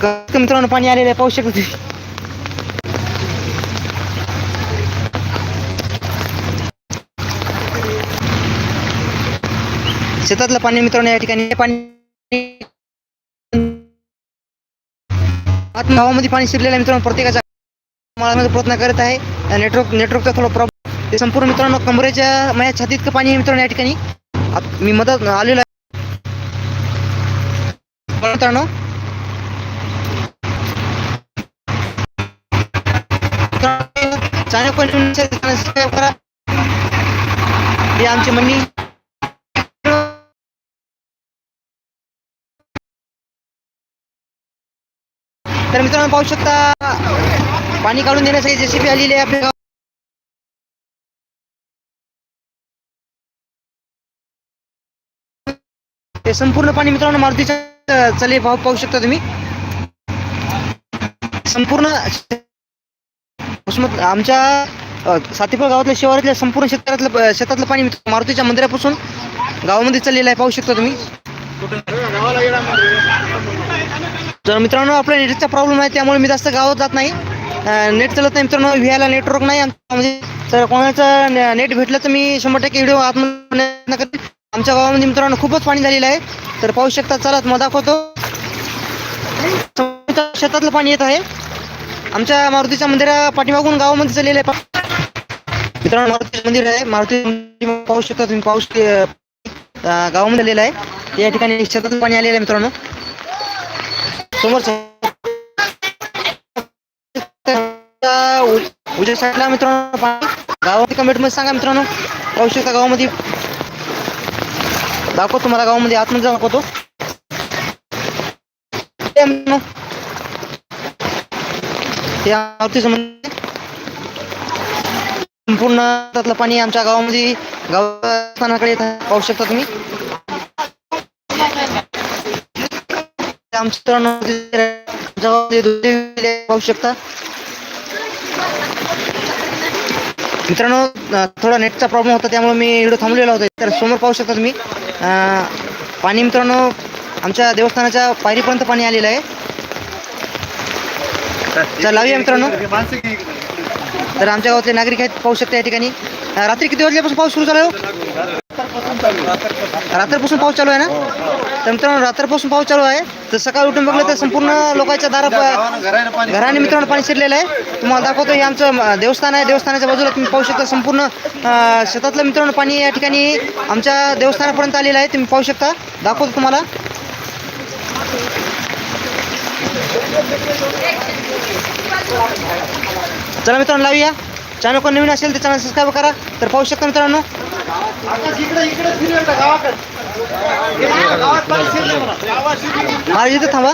क- मित्रांनो पाणी आलेलं आहे पाहू शकत शेतातलं पाणी मित्रांनो या ठिकाणी पाणी आत गावामध्ये पाणी शिरलेलं आहे मित्रांनो प्रत्येकाच्या माळामध्ये प्रयत्न करत आहे. नेटवर्क नेटवर्कचा थोडा प्रॉब्लेम ते संपूर्ण मित्रांनो कमरेच्या माझ्या छातीत पाणी आहे मित्रांनो या ठिकाणी. मी मदत आलेलो आहे. मित्रांनो सबस्क्राईब करा हे आमची म्हणणी तर मित्रांनो पाहू शकता पाणी काढून देण्यासाठी जेसीबी आलेली आहे आपल्या ते संपूर्ण पाणी मित्रांनो मारुतीच्या चले पाहू पाहू शकता तुम्ही. संपूर्ण उस्मत आमच्या सातीपूर गावातल्या शिवारातल्या संपूर्ण शेतकऱ्यातलं शेतातलं पाणी मारुतीच्या मंदिरापासून गावामध्ये चाललेलं आहे पाहू शकता तुम्ही. तर मित्रांनो आपल्या नेटचा प्रॉब्लेम आहे त्यामुळे मी जास्त गावात जात नाही. नेट चालत नाही मित्रांनो व्हीआयला नेटवर्क नाही म्हणजे तर कोणाचं नेट भेटलं तर मी शंभर टक्के व्हिडिओ आतमध्ये करेन. आमच्या गावामध्ये मित्रांनो खूपच पाणी झालेलं आहे. तर पाहू शकता चला मग दाखवतो. शेतातलं पाणी येत आहे. आमच्या मारुतीच्या मंदिरा पाठीमागून गावामध्ये चाललेलं आहे. मित्रांनो मारुतीचं मंदिर आहे. मारुती पाहू शकता तुम्ही पाऊस गावामध्ये आलेला आहे. या ठिकाणी शेतातून पाणी आलेलं आहे मित्रांनो. समोर उद्या साईडला मित्रांनो गावामध्ये कमेंटमध्ये सांगा मित्रांनो. पाहू शकता गावामध्ये. दाखवतो तुम्हाला गावामध्ये. आतमध्ये दाखवतो. या आरती संबंधित म्हणजे संपूर्ण त्यातलं पाणी आमच्या गावामध्ये गावस्थानाकडे पाहू शकता तुम्ही. पाहू शकता. मित्रांनो थोडा नेटचा प्रॉब्लेम होता त्यामुळे मी व्हिडिओ थांबलेला होता. तर समोर पाहू शकता तुम्ही. पाणी मित्रांनो आमच्या देवस्थानाच्या पायरीपर्यंत पाणी आलेलं आहे. चला लावूया मित्रांनो. तर आमच्या गावातले नागरिक आहेत पाहू शकता या ठिकाणी. रात्री किती वाजल्यापासून पाऊस सुरू झाला हो? रात्रपासून पाऊस चालू आहे ना? तर मित्रांनो रात्रपासून पाऊस चालू आहे. तर सकाळी उठून बघलं तर संपूर्ण लोकांच्या दारा घराने मित्रांनो पाणी शिरलेलं आहे. तुम्हाला दाखवतो हे आमचं देवस्थान आहे. देवस्थानाच्या बाजूला तुम्ही पाहू शकता संपूर्ण शेतातलं मित्रांनो पाणी या ठिकाणी आमच्या देवस्थानापर्यंत आलेलं आहे. तुम्ही पाहू शकता. दाखवतो तुम्हाला. चला मित्रांनो लावूया. चॅनल कोण नवीन असेल तर चॅनल सबस्क्राईब करा. तर पाहू शकता मित्रांनो. माझ्या इथं थांबा.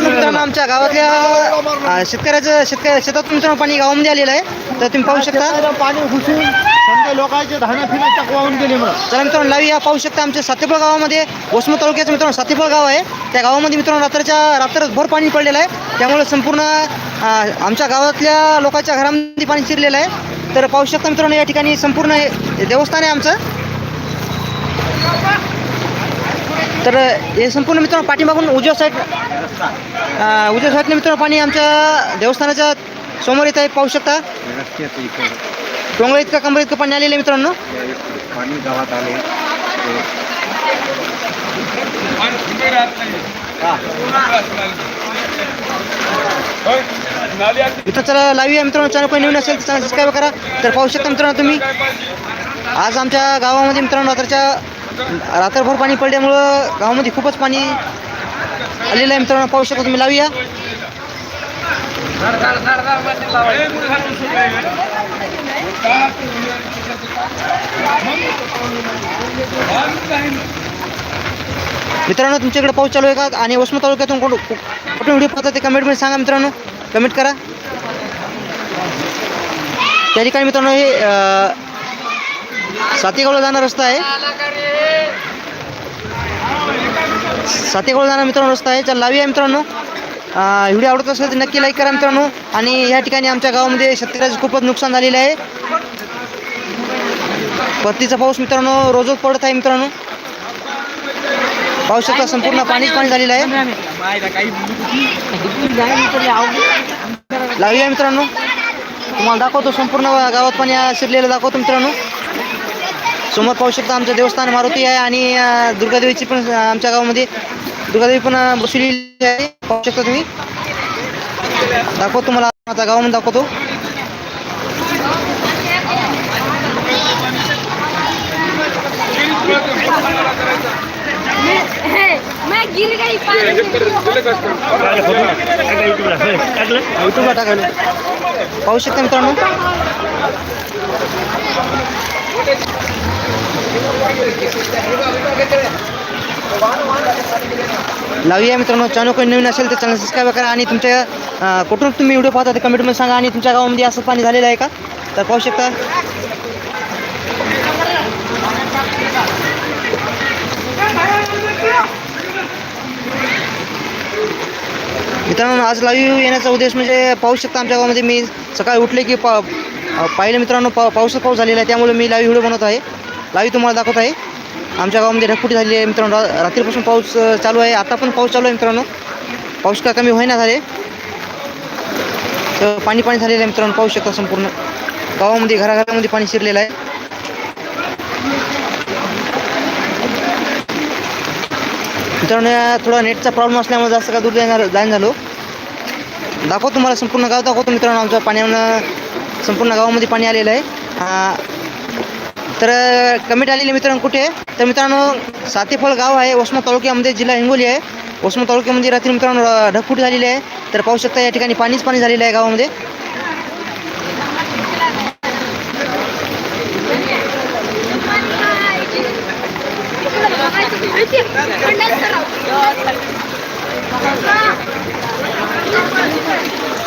मित्रांनो आमच्या गावातल्या शेतकऱ्याचं शेतकऱ्या शेतातून मित्रांनो पाणी गावामध्ये आलेलं आहे. तर तुम्ही पाहू शकता. पाणी घुसून समजा लोकांचे धान्य फिना चकवावून गेले मग. चला मित्रांनो पाहू शकता आमच्या सातेफळ गावामध्ये वसमत तालुक्याचं मित्रांनो सातेफळ गाव आहे. त्या गावामध्ये मित्रांनो रात्रीच्या रात्रभर पाणी पडलेलं आहे. त्यामुळे संपूर्ण आमच्या गावातल्या लोकांच्या घरामध्ये पाणी शिरलेलं आहे. तर पाहू शकता मित्रांनो या ठिकाणी संपूर्ण हे देवस्थान आहे आमचं. तर हे संपूर्ण मित्रांनो पाठीमागून उजव्या साईड उजव्या साईडने मित्रांनो पाणी आमच्या देवस्थानाच्या समोर येत आहे. पाहू शकता. डोंगर इतका कमर इतकं पाणी आलेलं आहे मित्रांनो. पाणी गावात आले. मित्र चला लावूया मित्रांनो चॅनल कोणी नवीन असेल तर चॅनल सबस्क्राईब करा. तर पाहू शकता मित्रांनो तुम्ही आज आमच्या गावामध्ये मित्रांनो रात्रच्या रात्रभर पाणी पडल्यामुळं गावामध्ये खूपच पाणी आलेलं आहे मित्रांनो. पाहू शकता तुम्ही लावूया. मित्रांनो तुमच्याकडे पाऊस चालू आहे का? आणि वसमत तालुक्यातून कोण कुठून व्हिडिओ पाहता ते कमेंटमध्ये सांगा मित्रांनो. कमेंट करा. त्या ठिकाणी मित्रांनो हे सातेगावला जाणारा रस्ता आहे. सातेगावला जाणारा मित्रांनो रस्ता आहे. चार लावी आहे मित्रांनो. व्हिडिओ आवडत असेल तर नक्की लाईक करा मित्रांनो. आणि या ठिकाणी आमच्या गावामध्ये शेतकऱ्याचं खूपच नुकसान झालेलं आहे. परतीचा पाऊस मित्रांनो रोजच पडत आहे मित्रांनो. पाहू शकता संपूर्ण पाणीच पाणी झालेलं आहे. लावूया मित्रांनो. तुम्हाला दाखवतो संपूर्ण गावात पाणी शिरलेलं दाखवतो मित्रांनो. समोर पाहू शकता आमचं देवस्थान मारुती आहे आणि दुर्गादेवीची पण आमच्या गावामध्ये दुर्गादेवी पण अं, बसवलेली आहे पाहू शकता तुम्ही दाखवतो तुम्हाला आता गावामध्ये दाखवतो मैं गिर गई पानी में। युट्यूबला टाकायला पाहू शकता मित्रांनो लावूया मित्रांनो. चॅनल कोणी नवीन असेल तर चॅनल सबस्क्राईब करा आणि तुमच्या कुठून तुम्ही व्हिडिओ पाहता ते कमेंटमध्ये सांगा आणि तुमच्या गावामध्ये असं पाणी झालेलं आहे का? तर पाहू शकता. मित्रांनो आज लाईव्ह येण्याचा उद्देश म्हणजे पाहू शकता आमच्या गावामध्ये मी सकाळी उठले की पा पाहिलं मित्रांनो पा पाऊसच पाऊस झालेला आहे त्यामुळे मी लाईव्ह व्हिडिओ बनवत आहे. लाईव्ह तुम्हाला दाखवत आहे. आमच्या गावामध्ये ढगफुटी झाली आहे. मित्रांनो रा रात्रीपासून पाऊस चालू आहे. आता पण पाऊस चालू आहे मित्रांनो. पाऊस का कमी होईना झाले. तर पाणी पाणी झालेलं आहे मित्रांनो पाहू शकता संपूर्ण. गावामध्ये घराघरामध्ये पाणी शिरलेलं आहे. मित्रांनो थोडा नेटचा प्रॉब्लेम असल्यामुळे जास्त का दूर जाणार जाईन झालो. दाखवतो तुम्हाला संपूर्ण गाव दाखवतो मित्रांनो. आमच्या पाण्यानं संपूर्ण गावामध्ये पाणी आलेलं आहे. तर कमेंट आलेली मित्रांनो कुठे आहे? तर मित्रांनो सातेफळ गाव आहे वसमत तालुक्यामध्ये जिल्हा हिंगोली आहे. वसमत तालुक्यामध्ये रात्री मित्रांनो ढगफूट झालेली आहे. तर पाहू शकता या ठिकाणी पाणीच पाणी झालेलं आहे गावामध्ये.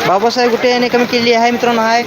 बाबासाहेब गुटे याने कमी केलेली आहे मित्रांनो हाय.